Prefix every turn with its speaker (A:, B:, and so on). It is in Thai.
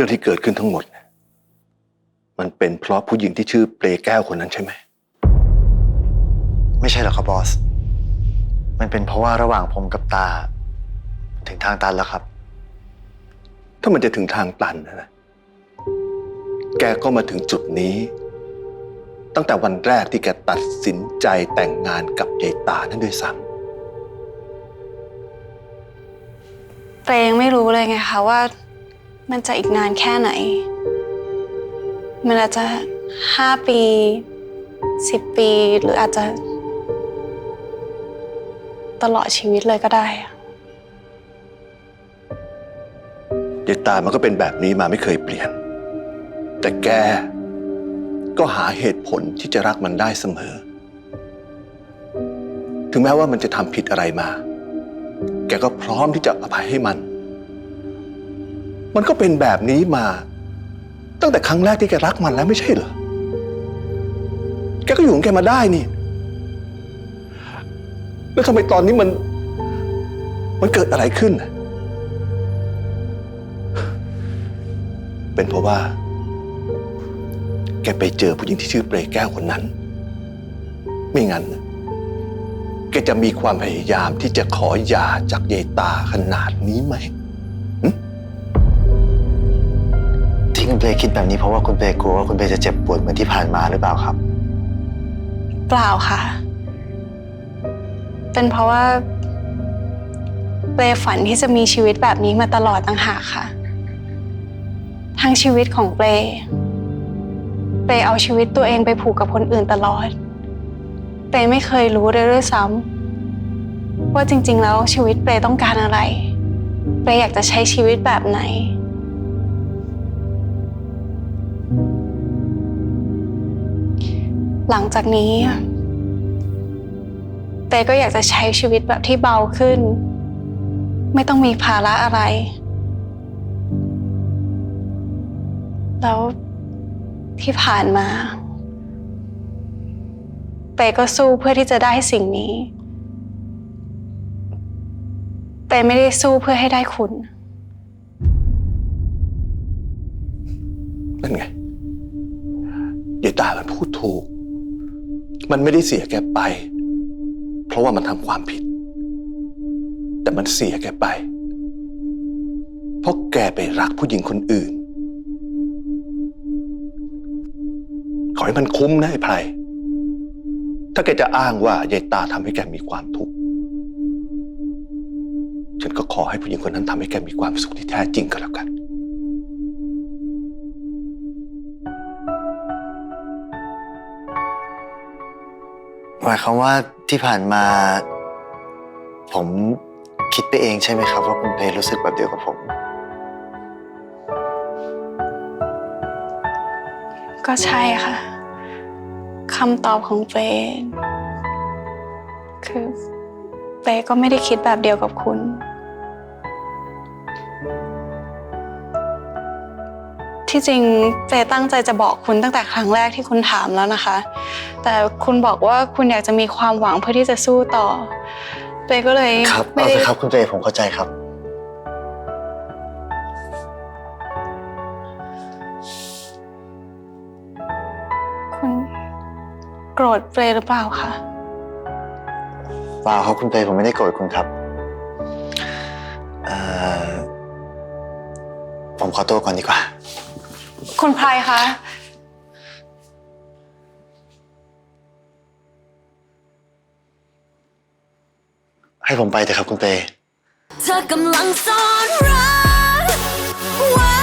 A: รื่องที่เกิดขึ้นทั้งหมดเนี่ยมันเป็นเพราะผู้หญิงที่ชื่อเปลแก้วคนนั้นใช่ไหม
B: ไม่ใช่หรอกครับบอส มันเป็นเพราะว่าระหว่างผมกับตา ถึงทางตันแล้วครับ
A: ถ้ามันจะถึงทางตันนะนะแกก็มาถึงจุดนี้ ตั้งแต่วันแรกที่แกตัดสินใจแต่งงานกับยายตานั่นด้วยซ้
C: เตยังไม่รู้เลยไงคะว่า มันจะอีกนานแค่ไหน มันอาจจะห้าปีสิบปีหรืออาจจะ ตลอดชีวิตเลยก็ได้อะำ
A: ยายตามันก็เป็นแบบนี้มาไม่เคยเปลี่ยน แต่แกก็หาเหตุผลที่จะรักมันได้เสมอ ถึงแม้ว่ามันจะทำผิดอะไรมา แกก็พร้อมที่จะอภัยให้มัน มันก็เป็นแบบนี้มา ตั้งแต่ครั้งแรกที่แกรักมันแล้วไม่ใช่เหรอ แกก็อยู่ของแกมาได้นี่ แล้วทำไมตอนนี้มัน มันเกิดอะไรขึ้น เป็นเพราะว่า แกไปเจอผู้หญิงที่ชื่อเปรยแก้วคนนั้น ไม่งั้นแกจะมีความพยายามที่จะขอหย่าจากยายตาขนาดนี้ไหม
B: ที่คุณเปคิดแบบนี้เพราะว่าคุณเปกลัวว่าคุณเปจะเจ็บปวดเหมือนที่ผ่านมาหรือเปล่าครับ
C: เปล่าค่ะ เป็นเพราะว่าเปรฝันที่จะมีชีวิตแบบนี้มาตลอดต่างหากค่ะ ทั้งชีวิตของเปรเปรเอาชีวิตตัวเองไปผูกกับคนอื่นตลอดเปรไม่เคยรู้เลยด้วยซ้ำว่าจริง ๆ แล้วชีวิตเปรต้องการอะไรเปรอยากจะใช้ชีวิตแบบไหน หลังจากนี้อะเปก็อยากจะใช้ชีวิตแบบที่เบาขึ้น ไม่ต้องมีภาระอะไร แล้วที่ผ่านมาเปก็สู้เพื่อที่จะได้สิ่งนี้เปไม่ได้สู้เพื่อให้ได้คุณ
A: นั่นไงยายตามันพูดถูก มันไม่ได้เสียแกไป เพราะว่ามันทำความผิด แต่มันเสียแกไป เพราะแกไปรักผู้หญิงคนอื่น ขอให้มันคุ้มนะไอ้ไพรถ้าแกจะอ้างว่ายายตาทำให้แกมีความทุกข์ฉันก็ขอให้ผู้หญิงคนนั้นทำให้แกมีความสุขที่แท้จริงก็แล้วกัน
B: หมายความว่าที่ผ่านมา ผมคิดไปเองใช่ไหมครับ ว่าคุณเพรู้สึกแบบเดียวกับผม
C: ก็ใช่ค่ะคำตอบของเฟนคือเฟก็ไม่ได้คิดแบบเดียวกับคุณ ที่จริงเฟตั้งใจจะบอกคุณตั้งแต่ครั้งแรกที่คุณถามแล้วนะคะ แต่คุณบอกว่าคุณอยากจะมีความหวังเพื่อที่จะสู้ต่อเฟก็เลย
B: ครับ
C: ไม่
B: เอา
C: ได้
B: เถอะครับ คุณเปผมเข้าใจครับ
C: คุณโกรธเฟหรือเปล่าคะ
B: เปล่าครับคุณเปผมไม่ได้โกรธคุณครับเอ่อผมขอตัวก่อนดีกว่า
C: คุณไพรคะ
B: ให้ผมไปเถอะครับคุณเป
D: เธอกำลังซ่อนรักไว้